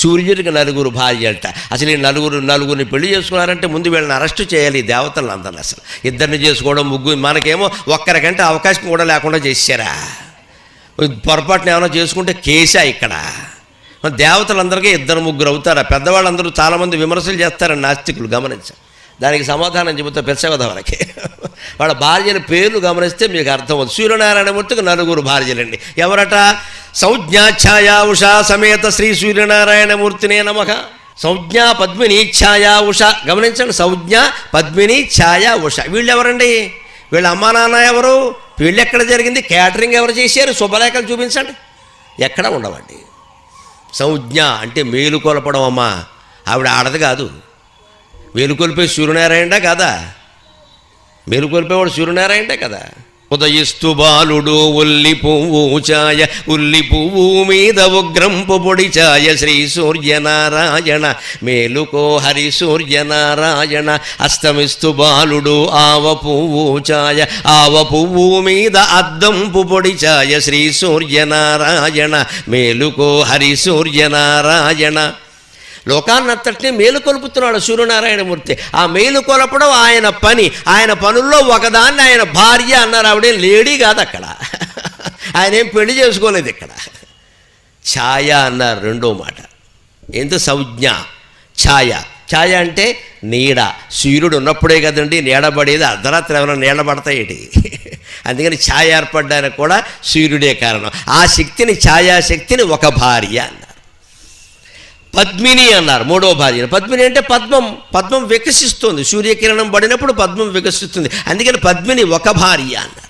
సూర్యుడికి నలుగురు భార్య అసలు ఈ నలుగురు నలుగురిని పెళ్ళి చేసుకున్నారంటే ముందు వీళ్ళని అరెస్ట్ చేయాలి ఈ దేవతలను అందరిని అసలు. ఇద్దరిని చేసుకోవడం ముగ్గురు మనకేమో ఒక్కరికంటే అవకాశం కూడా లేకుండా చేశారా? పొరపాటున ఏమైనా చేసుకుంటే కేసా ఇక్కడ? దేవతలందరికీ ఇద్దరు ముగ్గురు అవుతారా? పెద్దవాళ్ళందరూ చాలామంది విమర్శలు చేస్తారని నాస్తికులు గమనించారు దానికి సమాధానం చెబుతా పెచ్చగద వాళ్ళకి. వాళ్ళ భార్యల పేర్లు గమనిస్తే మీకు అర్థమవుతుంది సూర్యనారాయణమూర్తికి నలుగురు భార్యలండి. ఎవరట? సంజ్ఞాఛాయా ఉషా సమేత శ్రీ సూర్యనారాయణమూర్తినే నమః. సంజ్ఞా పద్మిని ఛాయా ఉష గమనించండి సంజ్ఞ పద్మిని ఛాయా ఉష వీళ్ళు ఎవరండి వీళ్ళ అమ్మా నాన్న ఎవరు? వీళ్ళు ఎక్కడ జరిగింది? క్యాటరింగ్ ఎవరు చేశారు? శుభలేఖలు చూపించండి. ఎక్కడ ఉండవండి. సంజ్ఞ అంటే మేలు కొలపడం అమ్మా. ఆవిడ ఆడది కాదు. మేలుకొల్పే సూర్యనారాయణ కదా? మేలుకొల్పేవాడు సూర్యనారాయణే కదా? ఉదయిస్తు బాలుడు ఉల్లి పువ్వు ఛాయ ఉల్లి పువ్వు మీద ఉగ్రంపు పొడి ఛాయ శ్రీ సూర్యనారాయణ మేలుకో హరి సూర్యనారాయణ. అస్తమిస్తు బాలుడు ఆవ పువ్వు ఛాయ ఆవ పువ్వు మీద అద్దంపు పొడి ఛాయ శ్రీ సూర్యనారాయణ మేలుకో హరి సూర్యనారాయణ. లోకాన్నంతటినీ మేలు కొలుపుతున్నాడు సూర్యనారాయణమూర్తి. ఆ మేలు కొలపడం ఆయన పని. ఆయన పనుల్లో ఒకదాన్ని ఆయన భార్య అన్నారు. ఆవిడే లేడీ కాదు అక్కడ. ఆయన ఏం పెళ్ళి చేసుకోలేదు ఇక్కడ. ఛాయ అన్నారు రెండో మాట. ఎంత సంజ్ఞ? ఛాయ. ఛాయ అంటే నీడ. సూర్యుడు ఉన్నప్పుడే కదండి నీడబడేది. అర్ధరాత్రి ఎవరైనా నీడబడతాయి అందుకని ఛాయ ఏర్పడడానికి కూడా సూర్యుడే కారణం. ఆ శక్తిని ఛాయాశక్తిని ఒక భార్య పద్మిని అన్నారు మూడో భార్య. పద్మిని అంటే పద్మం పద్మం వికసిస్తుంది. సూర్యకిరణం పడినప్పుడు పద్మం వికసిస్తుంది. అందుకని పద్మిని ఒక భార్య అన్నారు.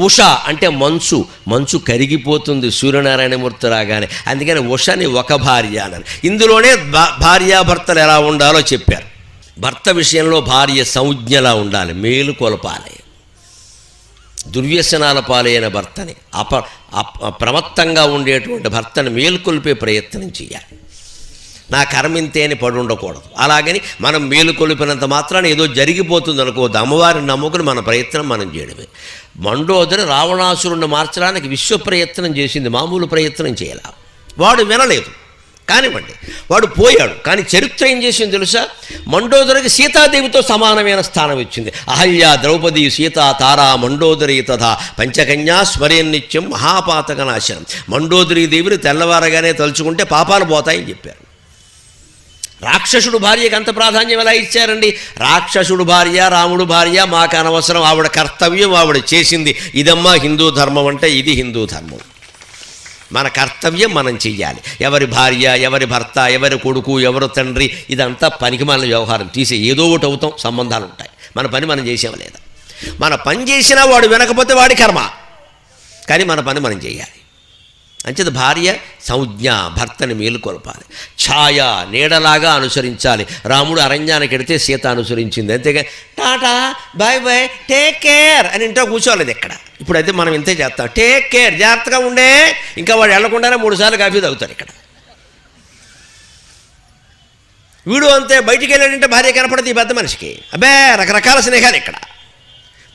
ఉష అంటే మంచు మంచు కరిగిపోతుంది సూర్యనారాయణమూర్తి రాగానే. అందుకని ఉషని ఒక భార్య అన్నారు. ఇందులోనే భా- భార్యాభర్తలు ఎలా ఉండాలో చెప్పారు. భర్త విషయంలో భార్య సంజ్ఞలా ఉండాలి మేలు కొలపాలి. దుర్వ్యసనాల పాలైన భర్తని అప అప ప్రమత్తంగా ఉండేటువంటి భర్తని మేలుకొల్పే ప్రయత్నం చేయాలి. నా కర్మింతే అని పడి ఉండకూడదు అలాగని మనం మేలుకొలిపినంత మాత్రాన ఏదో జరిగిపోతుంది అనుకోవద్దు అమ్మవారిని నమ్ముకుని మన ప్రయత్నం మనం చేయడమే. మండోదరి రావణాసురుణ్ణి మార్చడానికి విశ్వ ప్రయత్నం చేసింది మామూలు ప్రయత్నం చేయాల. వాడు వినలేదు. కానివ్వండి. వాడు పోయాడు. కానీ చరిత్ర ఏం చేసింది తెలుసా? మండోదరికి సీతాదేవితో సమానమైన స్థానం ఇచ్చింది. అహల్య ద్రౌపది సీత తారా మండోదరి తథా పంచకన్యా స్మరేన్నిత్యం మహాపాతక నాశనం. మండోదరి దేవిని తెల్లవారగానే తలుచుకుంటే పాపాలు పోతాయని చెప్పారు. రాక్షసుడు భార్యకి అంత ప్రాధాన్యం ఎలా ఇచ్చారండి? రాక్షసుడు భార్య రాముడు భార్య మాకు అనవసరం. ఆవిడ కర్తవ్యం ఆవిడ చేసింది. ఇదమ్మా హిందూ ధర్మం అంటే ఇది హిందూ ధర్మం. మన కర్తవ్యం మనం చెయ్యాలి. ఎవరి భార్య ఎవరి భర్త ఎవరి కొడుకు ఎవరు తండ్రి ఇదంతా పనికి మన వ్యవహారం. తీసే ఏదో ఒకటి అవుతాం సంబంధాలు ఉంటాయి. మన పని మనం చేసాం లేదా? మన పని చేసినా వాడు వినకపోతే వాడి కర్మ. కానీ మన పని మనం చేయాలి. అంచేత భార్య సంజ్ఞ భర్తని మేలుకొల్పాలి. ఛాయ నీడలాగా అనుసరించాలి. రాముడు అరణ్యానికి వెడితే సీత అనుసరించింది. అంతేగా tata bye bye take care అని ఇంట్లో కూర్చోలేదు ఇక్కడ ఇప్పుడైతే మనం ఇంతే చేస్తాం. టేక్ కేర్ జాగ్రత్తగా ఉండే. ఇంకా వాడు వెళ్ళకుండానే మూడుసార్లు కాఫీ తాగుతారు ఇక్కడ. వీడు అంతే బయటికి వెళ్ళాడంటే భార్య కనపడదు ఈ పెద్ద మనిషికి. అబ్బే రకరకాల స్నేహాలు ఇక్కడ.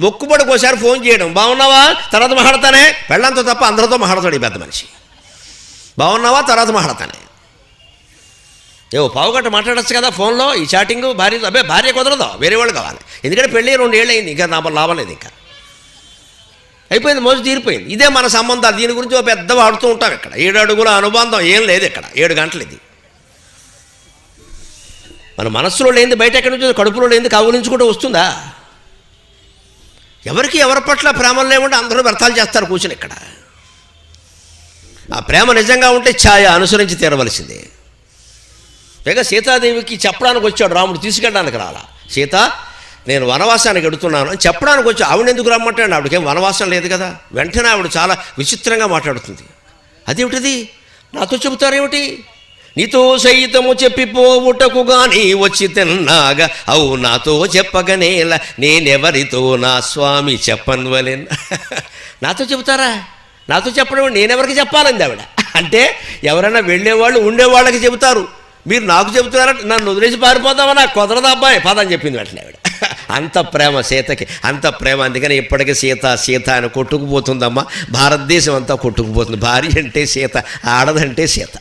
మొక్కుబడికి ఒకసారి ఫోన్ చేయడం. బాగున్నావా? తర్వాత మాట్లాడతానే. పెళ్ళంతో తప్ప అందరితో మాట్లాడతాడు ఈ పెద్ద మనిషి. బాగున్నావా? తర్వాత మాట్లాడతానే. ఏవో పావుగంట మాట్లాడచ్చు కదా ఫోన్లో. ఈ చాటింగ్ భార్య అబ్బే భార్య కుదరదు. వేరే వాళ్ళు కావాలి. ఎందుకంటే పెళ్ళి రెండేళ్ళు అయింది. ఇంకా నా లాభం లేదు ఇంకా. అయిపోయింది మోసం తీరిపోయింది. ఇదే మన సంబంధాలు. దీని గురించి పెద్ద వాడుతూ ఉంటాం ఇక్కడ. ఏడు అడుగుల అనుబంధం ఏం లేదు ఇక్కడ. ఏడు గంటలు ఇది. మన మనస్సులో లేనిది బయట ఎక్కడి నుంచి కడుపులో లేనిది కౌలించుకుంటూ వస్తుందా? ఎవరికి ఎవరి పట్ల ప్రేమలు లేకుండా అందరూ వ్యర్థాలు చేస్తారు కూర్చుని ఇక్కడ. ఆ ప్రేమ నిజంగా ఉంటే ఛాయ అనుసరించి తీరవలసిందే. పైగా సీతాదేవికి చెప్పడానికి వచ్చాడు రాముడు తీసుకెళ్ళడానికి రాలా. సీత నేను వనవాసానికి ఎడుతున్నాను అని చెప్పడానికి వచ్చి ఆవిడ ఎందుకు రమ్మంటాడు? ఆవిడకేం వనవాసం లేదు కదా. వెంటనే ఆవిడ చాలా విచిత్రంగా మాట్లాడుతుంది. అదేమిటిది? నాతో చెబుతారేమిటి? నీతో సైతము చెప్పిపోవుటకు గాని వచ్చి తిన్నాగా. అవు నాతో చెప్పగనేల నేనెవరితో నా స్వామి చెప్పన్వలెన్. నాతో చెబుతారా? నాతో చెప్పడం నేనెవరికి చెప్పాలంది ఆవిడ? అంటే ఎవరైనా వెళ్ళేవాళ్ళు ఉండేవాళ్ళకి చెబుతారు. మీరు నాకు చెబుతున్నారంటే నన్ను వదిలేసి పారిపోతామా నాకు కుదరదు అబ్బాయి. పదని చెప్పింది వెంటనే ఆవిడ. అంత ప్రేమ సీతకి అంత ప్రేమ అందుకని ఇప్పటికీ సీత సీత అని కొట్టుకుపోతుందమ్మా. భారతదేశం అంతా కొట్టుకుపోతుంది. భార్య అంటే సీత ఆడదంటే సీత.